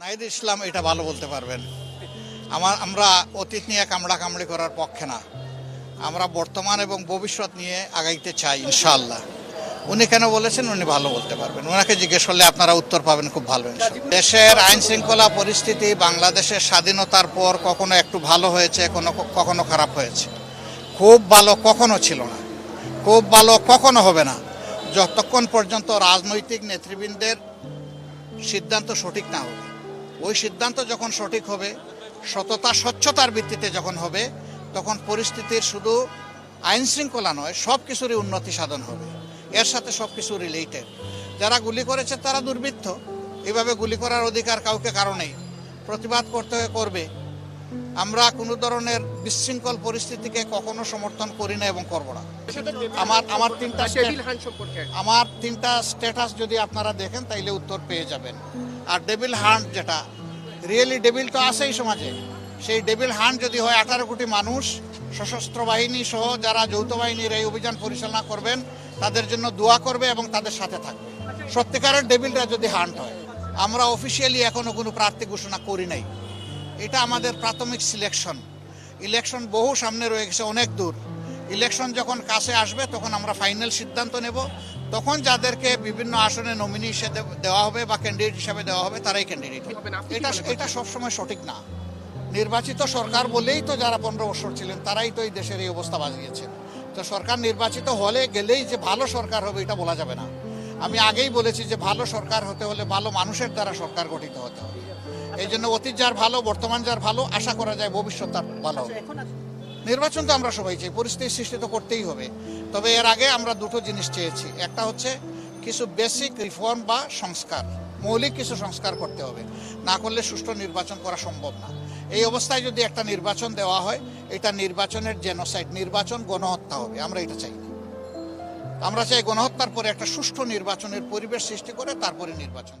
নাহিদ ইসলাম এটা ভালো বলতে পারবেন। আমার, আমরা অতীত নিয়ে কামড়া কামড়ি করার পক্ষে না। আমরা বর্তমান এবং ভবিষ্যৎ নিয়ে আগাইতে চাই, ইনশাআল্লাহ। উনি কেন বলেছেন, উনি ভালো বলতে পারবেন। ওনাকে জিজ্ঞেস করলে আপনারা উত্তর পাবেন খুব ভালো। দেশের আইন শৃঙ্খলা পরিস্থিতি বাংলাদেশের স্বাধীনতার পর কখনো একটু ভালো হয়েছে, কোনো, কখনো খারাপ হয়েছে। খুব ভালো কখনো ছিল না। খুব ভালো কখনো হবে না। যতক্ষণ পর্যন্ত রাজনৈতিক নেতৃবৃন্দের সিদ্ধান্ত সঠিক না হবে। ওই সিদ্ধান্ত যখন সঠিক হবে, সততা, স্বচ্ছতার ভিত্তিতে যখন হবে, তখন পরিস্থিতির শুধু আইন শৃঙ্খলা নয়, সব কিছুরই উন্নতি সাধন হবে। এর সাথে সব কিছু রিলেটেড যারা গুলি করেছে তারা দুর্বৃত্ত। এভাবে গুলি করার অধিকার কাউকে কারণেই প্রতিবাদ করতে করবে। আমরা কোনো ধরনের বিশৃঙ্খল পরিস্থিতিকে কখনো সমর্থন করি না এবং করব না। আমার আমার তিনটা আমার তিনটা স্ট্যাটাস যদি আপনারা দেখেন তাইলে উত্তর পেয়ে যাবেন। আর ডেবিল হান্ট যেটা রিয়েলি ডেবিল তো আছেই সমাজে। সেই ডেভিল হান্ট যদি হয় আঠারো কোটি মানুষ সশস্ত্র বাহিনী সহ যারা যৌথ বাহিনীর এই অভিযান পরিচালনা করবেন তাদের জন্য দোয়া করবে এবং তাদের সাথে থাকবে। সত্যিকারের ডেভিলরা যদি হান্ট হয় আমরা অফিসিয়ালি এখনও কোনো প্রার্থী ঘোষণা করি নাই। এটা আমাদের প্রাথমিক সিলেকশন ইলেকশন বহু সামনে রয়ে গেছে অনেক দূর। ইলেকশন যখন কাছে আসবে তখন আমরা ফাইনাল সিদ্ধান্ত নেব। তখন যাদেরকে বিভিন্ন আসনে নমিনি হিসেবে দেওয়া হবে বা ক্যান্ডিডেট হিসেবে দেওয়া হবে তারাই ক্যান্ডিডেট এটা এটা সবসময় সঠিক না। নির্বাচিত সরকার বলেই তো যারা পনেরো বছর ছিলেন তারাই তো এই দেশের এই অবস্থা বাজিয়েছেন। তো সরকার নির্বাচিত হলে গেলেই যে ভালো সরকার হবে এটা বলা যাবে না। আমি আগেই বলেছি যে ভালো সরকার হতে হলে ভালো মানুষের দ্বারা সরকার গঠিত হতে হবে। এই জন্য অতীত যার ভালো বর্তমান যার ভালো আশা করা যায় ভবিষ্যৎ তার ভালো হবে। নির্বাচন তো আমরা সবাই চাই পরিস্থিতি সৃষ্টি তো করতেই হবে। তবে এর আগে আমরা দুটো জিনিস চেয়েছি। একটা হচ্ছে কিছু বেসিক রিফর্ম বা সংস্কার মৌলিক কিছু সংস্কার করতে হবে। না করলে সুষ্ঠু নির্বাচন করা সম্ভব না। এই অবস্থায় যদি একটা নির্বাচন দেওয়া হয় এটা নির্বাচনের জেনোসাইড নির্বাচন গণহত্যা হবে। আমরা এটা চাই না। আমরা চাই গণহত্যার পরে একটা সুষ্ঠু নির্বাচনের পরিবেশ সৃষ্টি করে তারপরে নির্বাচন।